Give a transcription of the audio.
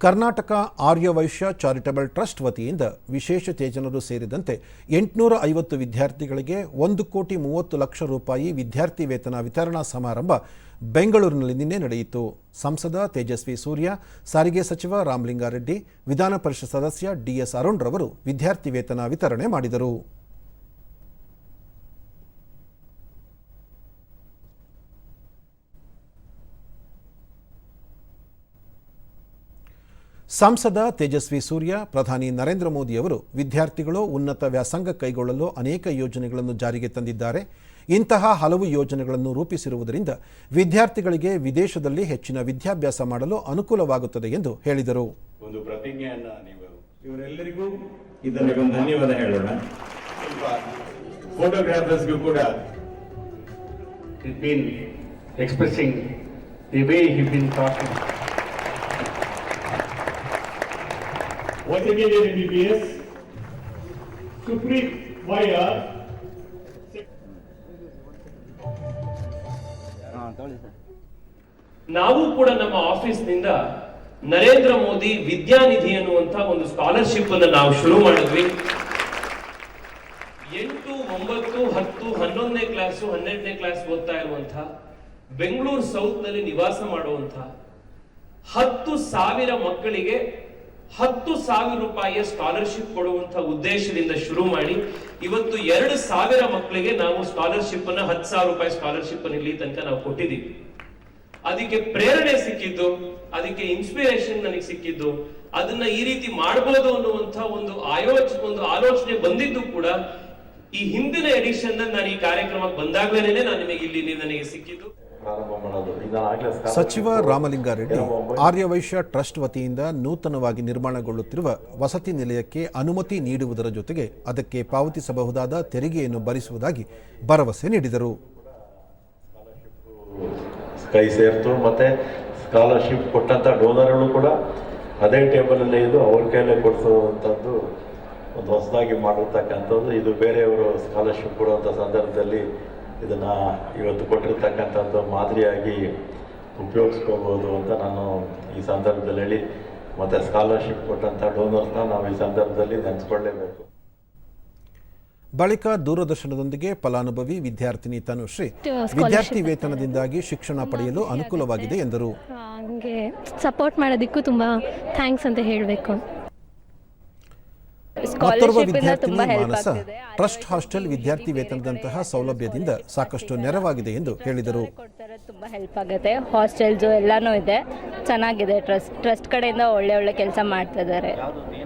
Karnataka Aryavaishya charitable trust ವತಿಯಿಂದ ವಿಶೇಷ ತೇಜನರು ಸೇರಿದಂತೆ ಎಂಟುನೂರ ಐವತ್ತು ವಿದ್ಯಾರ್ಥಿಗಳಿಗೆ ಒಂದು ಕೋಟಿ ಮೂವತ್ತು ಲಕ್ಷ ರೂಪಾಯಿ ವಿದ್ಯಾರ್ಥಿ ವೇತನ ವಿತರಣಾ ಸಮಾರಂಭ ಬೆಂಗಳೂರಿನಲ್ಲಿ ನಿನ್ನೆ ನಡೆಯಿತು. ಸಂಸದ ತೇಜಸ್ವಿ ಸೂರ್ಯ, ಸಾರಿಗೆ ಸಚಿವ ರಾಮಲಿಂಗಾರೆಡ್ಡಿ, ವಿಧಾನ ಪರಿಷತ್ ಸದಸ್ಯ ಡಿಎಸ್ ಅರುಣ್ ರವರು ವಿದ್ಯಾರ್ಥಿ ವೇತನ ವಿತರಣೆ ಮಾಡಿದರು. ಸಂಸದ ತೇಜಸ್ವಿ ಸೂರ್ಯ ಪ್ರಧಾನಿ ನರೇಂದ್ರ ಮೋದಿಯವರು ವಿದ್ಯಾರ್ಥಿಗಳು ಉನ್ನತ ವ್ಯಾಸಂಗ ಕೈಗೊಳ್ಳಲು ಅನೇಕ ಯೋಜನೆಗಳನ್ನು ಜಾರಿಗೆ ತಂದಿದ್ದಾರೆ. ಇಂತಹ ಹಲವು ಯೋಜನೆಗಳನ್ನು ರೂಪಿಸಿರುವುದರಿಂದ ವಿದ್ಯಾರ್ಥಿಗಳಿಗೆ ವಿದೇಶದಲ್ಲಿ ಹೆಚ್ಚಿನ ವಿದ್ಯಾಭ್ಯಾಸ ಮಾಡಲು ಅನುಕೂಲವಾಗುತ್ತದೆ ಎಂದು ಹೇಳಿದರು. ಒಂದು ಪ್ರತಿಜ್ಞೆಯನ್ನು ನೀವು ಇವರೆಲ್ಲರಿಗೂ ಧನ್ಯವಾದ ಹೇಳೋಣ. ಫೋಟೋಗ್ರಾಫರ್ಸ್ಗೂ ಕೂಡ He's the way been he's been M B B in Supreeth YR. ನಾವು ಕೂಡ ನಮ್ಮ ಆಫೀಸ್ನಿಂದ ನರೇಂದ್ರ ಮೋದಿ ವಿದ್ಯಾನಿಧಿ ಅನ್ನುವಂತ ಒಂದು ಸ್ಕಾಲರ್ಶಿಪ್ ಅನ್ನು ನಾವು ಶುರು ಮಾಡಿದ್ವಿ ಎಂಟು ಒಂಬತ್ತು ಹತ್ತು ಹನ್ನೊಂದನೇ ಕ್ಲಾಸು ಹನ್ನೆರಡನೇ ಕ್ಲಾಸ್ ಓದ್ತಾ ಇರುವಂತ ಬೆಂಗಳೂರು ಸೌತ್ನಲ್ಲಿ ನಿವಾಸ ಮಾಡುವಂತ ಹತ್ತು ಸಾವಿರ ಮಕ್ಕಳಿಗೆ ಹತ್ತು ಸಾವಿರ ರೂಪಾಯಿಯ ಸ್ಕಾಲರ್ಶಿಪ್ ಕೊಡುವಂತ ಉದ್ದೇಶದಿಂದ ಶುರು ಮಾಡಿ, ಇವತ್ತು ಎರಡು ಸಾವಿರ ಮಕ್ಕಳಿಗೆ ನಾವು ಸ್ಕಾಲರ್ಶಿಪ್ ಅನ್ನ ಹತ್ತು ಸಾವಿರ ರೂಪಾಯಿ ಸ್ಕಾಲರ್ಶಿಪ್ ಅನ್ನ ಇಲ್ಲಿ ತನಕ ನಾವು ಕೊಟ್ಟಿದ್ದೀವಿ. ಅದಕ್ಕೆ ಪ್ರೇರಣೆ ಸಿಕ್ಕಿದ್ದು, ಅದಕ್ಕೆ ಇನ್ಸ್ಪಿರೇಷನ್ ನನಗೆ ಸಿಕ್ಕಿದ್ದು, ಅದನ್ನ ಈ ರೀತಿ ಮಾಡಬಹುದು ಅನ್ನುವಂತ ಒಂದು ಆಯೋಚ ಒಂದು ಆಲೋಚನೆ ಬಂದಿದ್ದು ಕೂಡ ಈ ಹಿಂದಿನ ಎಡಿಷನ್ ನಾನು ಈ ಕಾರ್ಯಕ್ರಮಕ್ಕೆ ಬಂದಾಗಲೇನೆ ನಾನು ನಿಮಗೆ ಇಲ್ಲಿ ನನಗೆ ಸಿಕ್ಕಿದ್ದು. ಸಚಿವ ರಾಮಲಿಂಗಾರೆಡ್ಡಿ ಆರ್ಯವೈಶ್ಯ ಟ್ರಸ್ಟ್ ವತಿಯಿಂದ ನೂತನವಾಗಿ ನಿರ್ಮಾಣಗೊಳ್ಳುತ್ತಿರುವ ವಸತಿ ನಿಲಯಕ್ಕೆ ಅನುಮತಿ ನೀಡುವುದರ ಜೊತೆಗೆ ಅದಕ್ಕೆ ಪಾವತಿಸಬಹುದಾದ ತೆರಿಗೆಯನ್ನು ಭರಿಸುವುದಾಗಿ ಭರವಸೆ ನೀಡಿದರು. ಕೈ ಸೇರ್ತು ಮತ್ತೆ ಸ್ಕಾಲರ್ಶಿಪ್ ಕೊಟ್ಟಂತ ಡೋನರ್ಗಳು ಕೂಡ ಅದೇ ಟೇಬಲಲ್ಲೇ ಇದು ಅವ್ರ ಕೈಲೇ ಕೊಡಿಸುವಂಥದ್ದು ಒಂದು ಹೊಸದಾಗಿ ಮಾಡಿರ್ತಕ್ಕಂಥದ್ದು. ಇದು ಬೇರೆಯವರು ಸ್ಕಾಲರ್ಶಿಪ್ ಕೊಡುವಂಥ ಸಂದರ್ಭದಲ್ಲಿ ಇದನ್ನ ಇವತ್ತು ಕೊಟ್ಟಿರ್ತಕ್ಕಂಥದ್ದು ಮಾದರಿಯಾಗಿ ಉಪಯೋಗಿಸ್ಕೋಬೋದು ಅಂತ ನಾನು ಈ ಸಂದರ್ಭದಲ್ಲಿ ಹೇಳಿ ಮತ್ತೆ ಸ್ಕಾಲರ್ಶಿಪ್ ಕೊಟ್ಟಂಥ ಡೋನರ್ಸ್ನ ನಾವು ಈ ಸಂದರ್ಭದಲ್ಲಿ ನೆನೆಸ್ಕೊಳ್ಳೇಬೇಕು. ಬಳಿಕ ದೂರದರ್ಶನದೊಂದಿಗೆ ಫಲಾನುಭವಿ ವಿದ್ಯಾರ್ಥಿನಿ ತನುಶ್ರೀ ವಿದ್ಯಾರ್ಥಿ ವೇತನದಿಂದಾಗಿ ಶಿಕ್ಷಣ ಪಡೆಯಲು ಅನುಕೂಲವಾಗಿದೆ ಎಂದರು. ಹಂಗೆ ಸಪೋರ್ಟ್ ಮಾಡೋದಕ್ಕೂ ತುಂಬ ಥ್ಯಾಂಕ್ಸ್ ಅಂತ ಹೇಳಬೇಕು. ಮತ್ತೋರ್ವ ವಿದ್ಯಾರ್ಥಿನಿ ಮಾನಸ ಟ್ರಸ್ಟ್ ಹಾಸ್ಟೆಲ್ ವಿದ್ಯಾರ್ಥಿ ವೇತನದಂತಹ ಸೌಲಭ್ಯದಿಂದ ಸಾಕಷ್ಟು ನೆರವಾಗಿದೆ ಎಂದು ಹೇಳಿದರು. ತುಂಬಾ ತುಂಬ ಹೆಲ್ಪ್ ಆಗುತ್ತೆ. ಹಾಸ್ಟೆಲ್ಸ್ ಎಲ್ಲಾನು ಇದೆ. ಚೆನ್ನಾಗಿದೆ. ಟ್ರಸ್ಟ್ ಟ್ರಸ್ಟ್ ಕಡೆಯಿಂದ ಒಳ್ಳೆ ಒಳ್ಳೆ ಕೆಲಸ ಮಾಡ್ತಾ ಇದ್ದಾರೆ.